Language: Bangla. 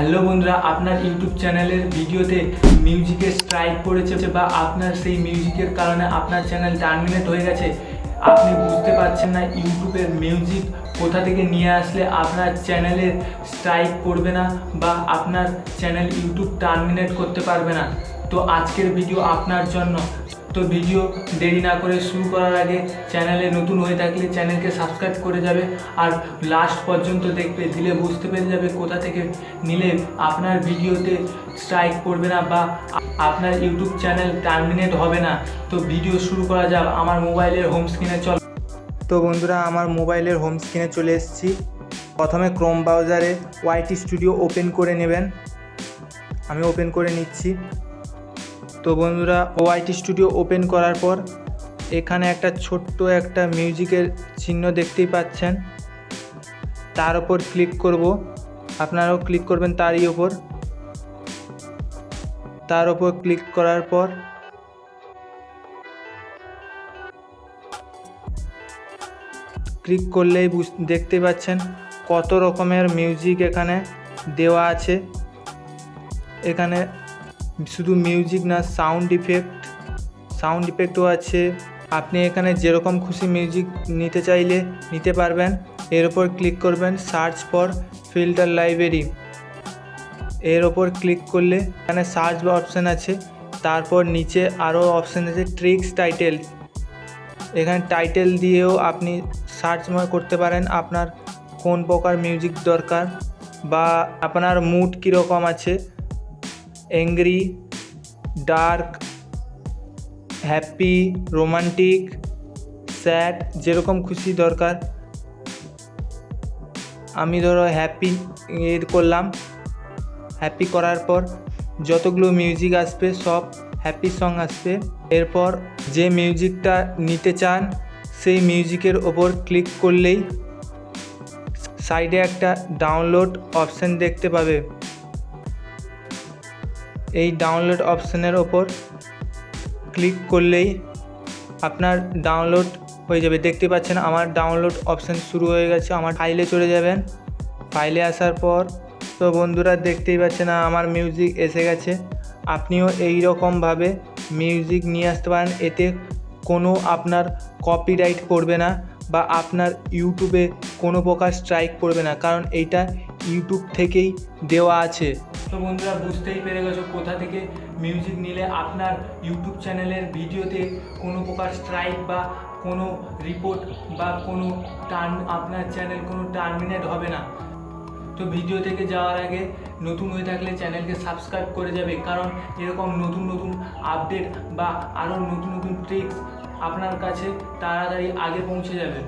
হ্যালো বন্ধুরা, আপনার ইউটিউব চ্যানেলের ভিডিওতে মিউজিকের স্ট্রাইক পড়েছে বা আপনার সেই মিউজিকের কারণে আপনার চ্যানেল টার্মিনেট হয়ে গেছে। আপনি বুঝতে পারছেন না ইউটিউবের মিউজিক কোথা থেকে নিয়ে আসলে আপনার চ্যানেলের স্ট্রাইক পড়বে না বা আপনার চ্যানেল ইউটিউব টার্মিনেট করতে পারবে না। তো আজকের ভিডিও আপনার জন্য তো ভিডিও দেরি না করে শুরু করার আগে চ্যানেলে নতুন হয়ে থাকলে চ্যানেলকে সাবস্ক্রাইব করে যাবে আর লাস্ট পর্যন্ত দেখবে, দিলে বুঝতে পেরে যাবে কোথা থেকে নিলে আপনার ভিডিওতে স্ট্রাইক পড়বে না বা আপনার ইউটিউব চ্যানেল টার্মিনেট হবে না। তো ভিডিও শুরু করা যাক, আমার মোবাইলের হোম স্ক্রিনে চল। তো বন্ধুরা, আমার মোবাইলের হোম স্ক্রিনে চলে এসেছি। প্রথমে ক্রোম ব্রাউজারে ওয়াইটি স্টুডিও ওপেন করে নেবেন। আমি ওপেন করে নিচ্ছি। তো বন্ধুরা ওআইটি স্টুডিও ওপেন করার পর এখানে একটা ছোট্ট একটা মিউজিকের চিহ্ন দেখতেই পাচ্ছেন। তার ওপর ক্লিক করব। আপনারাও ক্লিক করবেন তারই ওপর তার ওপর ক্লিক করার পর ক্লিক করলেই দেখতে পাচ্ছেন কত রকমের মিউজিক এখানে দেওয়া আছে। এখানে শুধু মিউজিক না সাউন্ড ইফেক্ট সাউন্ড ইফেক্টও আছে। আপনি এখানে যেরকম খুশি মিউজিক নিতে চাইলে নিতে পারবেন। এর ওপর ক্লিক করবেন সার্চ ফর ফিল্টার লাইব্রেরি এর ওপর ক্লিক করলে এখানে সার্চ বা অপশান আছে। তারপর নিচে আরও অপশান আছে ট্রিক্স টাইটেল এখানে টাইটেল দিয়েও আপনি সার্চ করতে পারেন আপনার কোন প্রকার মিউজিক দরকার বা আপনার মুড কীরকম আছে। Angry dark happy romantic sad যেরকম খুশি দরকার। আমি ধরো হ্যাপি করলাম। হ্যাপি করার পর যতগুলো মিউজিক আসবে, সব হ্যাপি সং আসবে। এরপর যে মিউজিকটা নিতে চান, সেই মিউজিকের ওপর ক্লিক করলেই সাইডে একটা ডাউনলোড অপশান দেখতে পাবে। এই ডাউনলোড অপশানের ওপর ক্লিক করলেই আপনার ডাউনলোড হয়ে যাবে। দেখতে পাচ্ছেন আমার ডাউনলোড অপশান শুরু হয়ে গেছে, আমার ফাইলে চলে যাবেন। ফাইলে আসার পর তো বন্ধুরা দেখতেই পাচ্ছেন আমার মিউজিক এসে গেছে। আপনিও এই রকমভাবে মিউজিক নিয়ে আসতে পারেন, এতে কোনো আপনার কপিরাইট পড়বে না বা আপনার ইউটিউবে কোনো প্রকার স্ট্রাইক পড়বে না, কারণ এইটা ইউটিউব থেকেই দেওয়া আছে। তো বন্ধুরা বুঝতেই পেরে গেছো কোথা থেকে মিউজিক নিলে আপনার ইউটিউব চ্যানেলের ভিডিওতে কোনো প্রকার স্ট্রাইক বা কোনো রিপোর্ট বা কোনো টার্ম আপনার চ্যানেল কোনো টার্মিনেট হবে না। তো ভিডিও থেকে যাওয়ার আগে নতুন হয়ে থাকলে চ্যানেলকে সাবস্ক্রাইব করে যাবে। কারণ এরকম নতুন নতুন আপডেট বা আরও নতুন নতুন ট্রিক্স আপনার কাছে তাড়াতাড়ি আগে পৌঁছে যাবে।